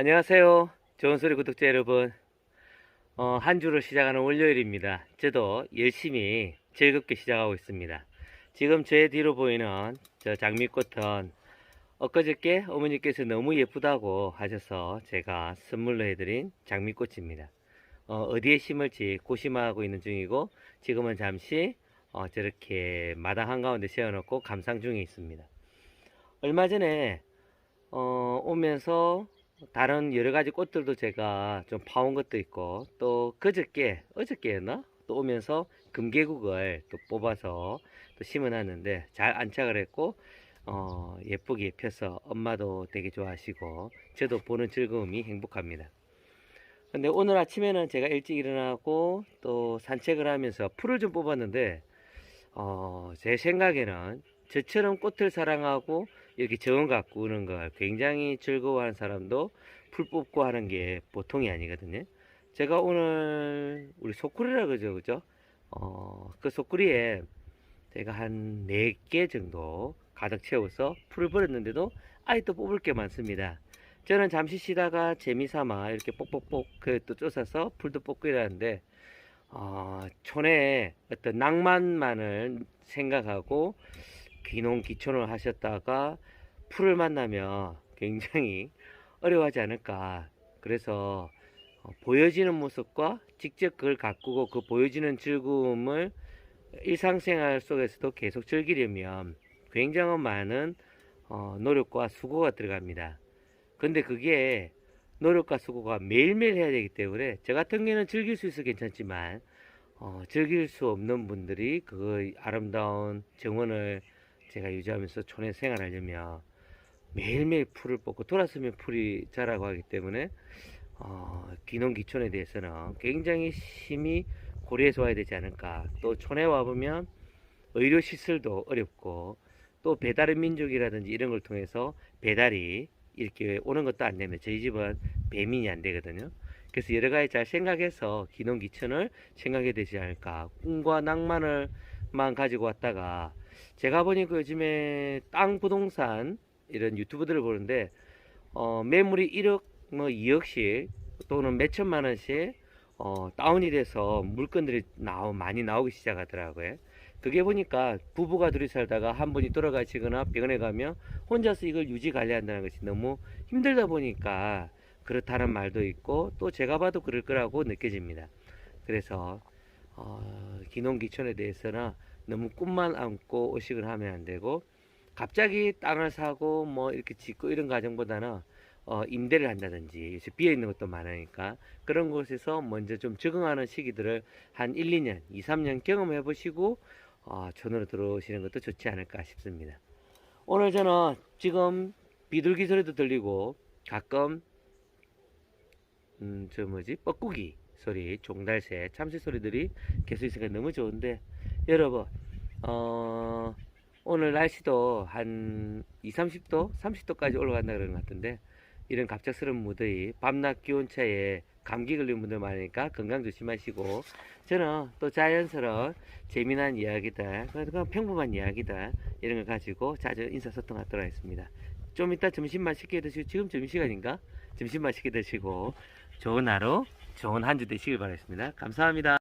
안녕하세요. 좋은소리 구독자 여러분. 어, 한 주를 시작하는 월요일입니다. 저도 열심히 즐겁게 시작하고 있습니다. 지금 제 뒤로 보이는 저 장미꽃은 엊그저께 어머니께서 너무 예쁘다고 하셔서 제가 선물로 해드린 장미꽃입니다. 어, 디에 심을지 고심하고 있는 중이고 지금은 잠시 어, 저렇게 마당 한가운데 세워놓고 감상 중에 있습니다. 얼마 전에 어, 오면서 다른 여러 가지 꽃들도 제가 좀 파온 것도 있고 또 그저께 어저께였나 또 오면서 금계국을 또 뽑아서 또 심어놨는데 잘 안착을 했고 어, 예쁘게 펴서 엄마도 되게 좋아하시고 저도 보는 즐거움이 행복합니다. 근데 오늘 아침에는 제가 일찍 일어나고 또 산책을 하면서 풀을 좀 뽑았는데 어, 제 생각에는 저처럼 꽃을 사랑하고 이렇게 정원 가꾸는 걸 굉장히 즐거워하는 사람도 풀 뽑고 하는 게 보통이 아니거든요. 제가 오늘 우리 소쿠리라 그러죠, 그죠? 어, 그 소쿠리에 제가 한 4개 정도 가득 채워서 풀을 버렸는데도 아직도 뽑을 게 많습니다. 저는 잠시 쉬다가 재미삼아 이렇게 뽁뽁뽁 그또 쫓아서 풀도 뽑고 이러는데 어, 촌에 어떤 낭만만을 생각하고 귀농 귀촌을 하셨다가 풀을 만나면 굉장히 어려워하지 않을까. 그래서 어, 보여지는 모습과 직접 그걸 가꾸고 그 보여지는 즐거움을 일상생활 속에서도 계속 즐기려면 굉장히 많은 어, 노력과 수고가 들어갑니다. 근데 그게 노력과 수고가 매일매일 해야 되기 때문에 저 같은 경우에는 즐길 수 있어 괜찮지만 어, 즐길 수 없는 분들이 그 아름다운 정원을 제가 유지하면서 촌에 생활하려면 매일매일 풀을 뽑고 돌았으면 풀이 자라고 하기 때문에 어, 귀농귀촌에 대해서는 굉장히 심히 고려해서 와야 되지 않을까. 또 촌에 와보면 의료 시설도 어렵고 또 배달의 민족이라든지 이런 걸 통해서 배달이 이렇게 오는 것도 안 되면 저희 집은 배민이 안 되거든요. 그래서 여러 가지 잘 생각해서 귀농귀촌을 생각해야 되지 않을까. 꿈과 낭만을만 가지고 왔다가 제가 보니까 요즘에 땅 부동산 이런 유튜브들을 보는데 어, 매물이 1억 뭐 2억씩 또는 몇 천만 원씩 어, 다운이 돼서 물건들이 나오 많이 나오기 시작하더라고요. 그게 보니까 부부가 둘이 살다가 한 분이 돌아가시거나 병원에 가면 혼자서 이걸 유지 관리한다는 것이 너무 힘들다 보니까 그렇다는 말도 있고 또 제가 봐도 그럴 거라고 느껴집니다. 그래서 어, 기농기촌에 대해서는 너무 꿈만 안고 의식을 하면 안 되고 갑자기 땅을 사고 뭐 이렇게 짓고 이런 과정보다는 어, 임대를 한다든지 요새 비어 있는 것도 많으니까 그런 곳에서 먼저 좀 적응하는 시기들을 한 1, 2년, 2, 3년 경험해 보시고 어, 전으로 들어오시는 것도 좋지 않을까 싶습니다. 오늘 저는 지금 비둘기 소리도 들리고 가끔 음, 저 뭐지 뻐꾸기 소리, 종달새, 참새 소리들이 계속 있으니까 너무 좋은데 여러분 어, 오늘 날씨도 한 2, 30도, 30도까지 올라간다 그러는 것 같은데 이런 갑작스러운 무더위, 밤낮 기온 차에 감기 걸린 분들 많으니까 건강 조심하시고 저는 또 자연스러운 재미난 이야기들, 그냥 평범한 이야기들 이런 걸 가지고 자주 인사소통하도록 하겠습니다. 좀 이따 점심 맛있게 드시고 지금 점심시간인가? 점심 맛있게 드시고 좋은 하루, 좋은 한 주 되시길 바라겠습니다. 감사합니다.